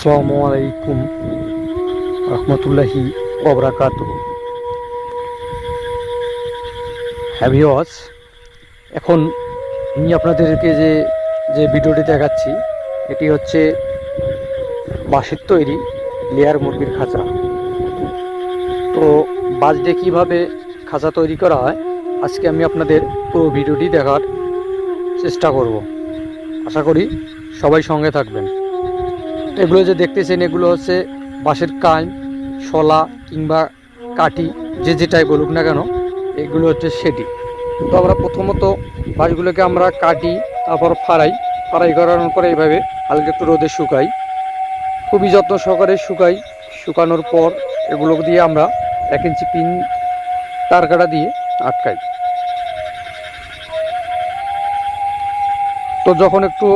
আসসালামু আলাইকুম রহমতুল্লাহি ওবরাকাত হ্যাভিওয়াস এখন আমি আপনাদেরকে যে যে ভিডিওটি দেখাচ্ছি, এটি হচ্ছে বাঁশের তৈরি লেয়ার মুরগির খাঁচা। তো দিয়ে কীভাবে খাঁচা তৈরি করা হয়, আজকে আমি আপনাদের পুরো ভিডিওটি দেখার চেষ্টা করব। আশা করি সবাই সঙ্গে থাকবেন। এগুলো যে দেখতেছেন, এগুলো হচ্ছে বাঁশের কাই শলা কিংবা কাটি যে যেটাই বলুক না কেন, এগুলো হচ্ছে সেটি। তো আমরা প্রথমত বাঁশগুলোকে আমরা কাটি, তারপর ফাড়াই। ফাড়াই করানোর পরে এইভাবে হালকা একটু রোদে শুকাই। খুবই যত্ন সহকারে শুকাই। শুকানোর পর এগুলো দিয়ে আমরা এক ইঞ্চি পিন তার কাটা দিয়ে আটকাই। তো যখন একটু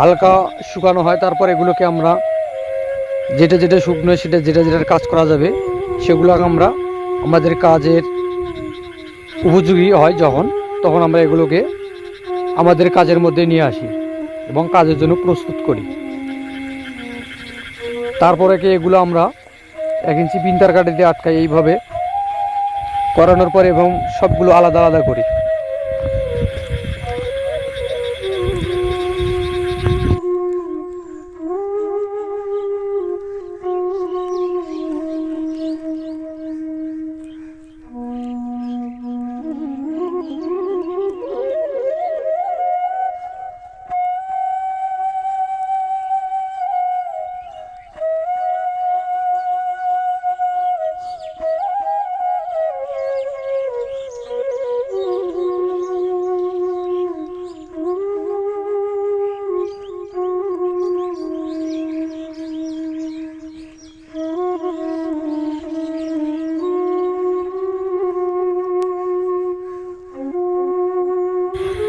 হালকা শুকানো হয়, তারপর এগুলোকে আমরা যেটা যেটা শুকনো সেটা যেটা যেটার কাজ করা যাবে, সেগুলো আমরা আমাদের কাজের উপযোগী হয় যখন, তখন আমরা এগুলোকে আমাদের কাজের মধ্যে নিয়ে আসি এবং কাজের জন্য প্রস্তুত করি। তারপরে কি এগুলো আমরা এক ইঞ্চি পিন্তার কাঠে দিয়ে আটকাই, এইভাবে করানোর পরে এবং সবগুলো আলাদা আলাদা করি।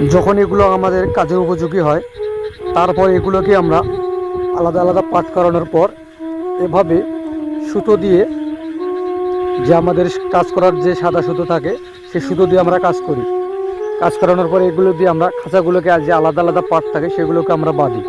যখন এগুলো আমাদের কাজের উপযোগী হয়, তারপর এগুলোকে আমরা আলাদা আলাদা পাট করানোর পর এভাবে সুতো দিয়ে যে আমাদের কাজ করার যে সাদা সুতো থাকে, সে সুতো দিয়ে আমরা কাজ করি। কাজ করানোর পর এগুলো দিয়ে আমরা খাঁচাগুলোকে যে আলাদা আলাদা পাট থাকে, সেগুলোকে আমরা বাঁধি।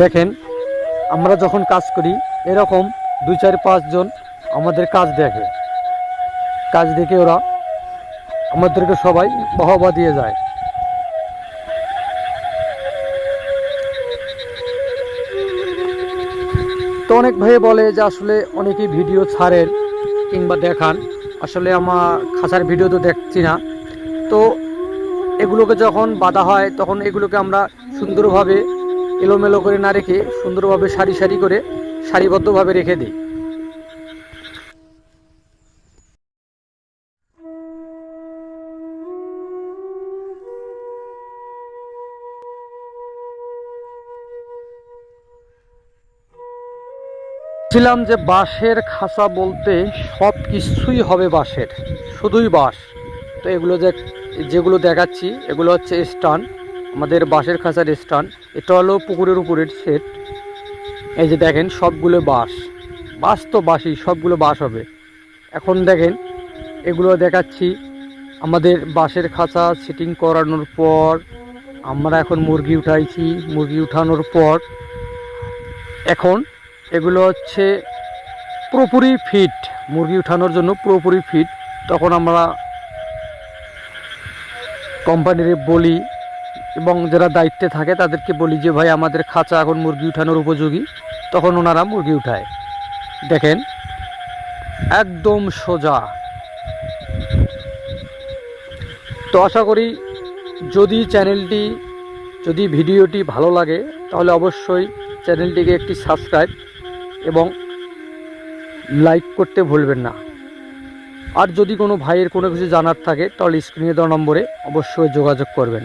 দেখেন, আমরা যখন কাজ করি, এরকম দুই, চার পাঁচজন আমাদের কাজ দেখে। কাজ দেখে ওরা আমাদেরকে সবাই বাহবা দিয়ে যায়। তো অনেক ভাই বলে যে আসলে অনেকেই ভিডিও ছাড়েন কিংবা দেখান। আসলে আমার খাঁচার ভিডিও তো দেখছি না। তো এগুলোকে যখন বাঁধা হয়, তখন এগুলোকে আমরা সুন্দরভাবে এলোমেলো করে না রেখে সুন্দরভাবে সারি সারি করে সারিবদ্ধভাবে রেখে দিই। ছিলাম যে বাঁশের খাঁচা বলতে সব কিছুই হবে বাঁশের, শুধুই বাঁশ। তো এগুলো যে যেগুলো দেখাচ্ছি, এগুলো হচ্ছে স্টান। আমাদের বাঁশের খাঁচার স্টান এটা হলো পুকুরের উপরের সেট এই যে দেখেন, সবগুলো বাঁশ। বাঁশ তো বাঁশই, সবগুলো বাঁশ হবে। এখন দেখেন, এগুলো দেখাচ্ছি। আমাদের বাঁশের খাঁচা সেটিং করানোর পর, আমরা এখন মুরগি উঠাইছি। মুরগি উঠানোর পর, এখন এগুলো হচ্ছে পুরোপুরি ফিট মুরগি উঠানোর জন্য পুরোপুরি ফিট তখন আমরা কোম্পানির বলি এবং যারা দায়িত্বে থাকে তাদেরকে বলি যে, ভাই, আমাদের খাঁচা এখন মুরগি উঠানোর উপযোগী। তখন ওনারা মুরগি উঠায়। দেখেন, একদম সোজা। তো আশা করি যদি চ্যানেলটি, যদি ভিডিওটি ভালো লাগে, তাহলে অবশ্যই চ্যানেলটিকে একটি সাবস্ক্রাইব এবং লাইক করতে ভুলবেন না। আর যদি কোনো ভাইয়ের কোনো কিছু জানার থাকে, তাহলে স্ক্রিনে দেওয়া নম্বরে অবশ্যই যোগাযোগ করবেন।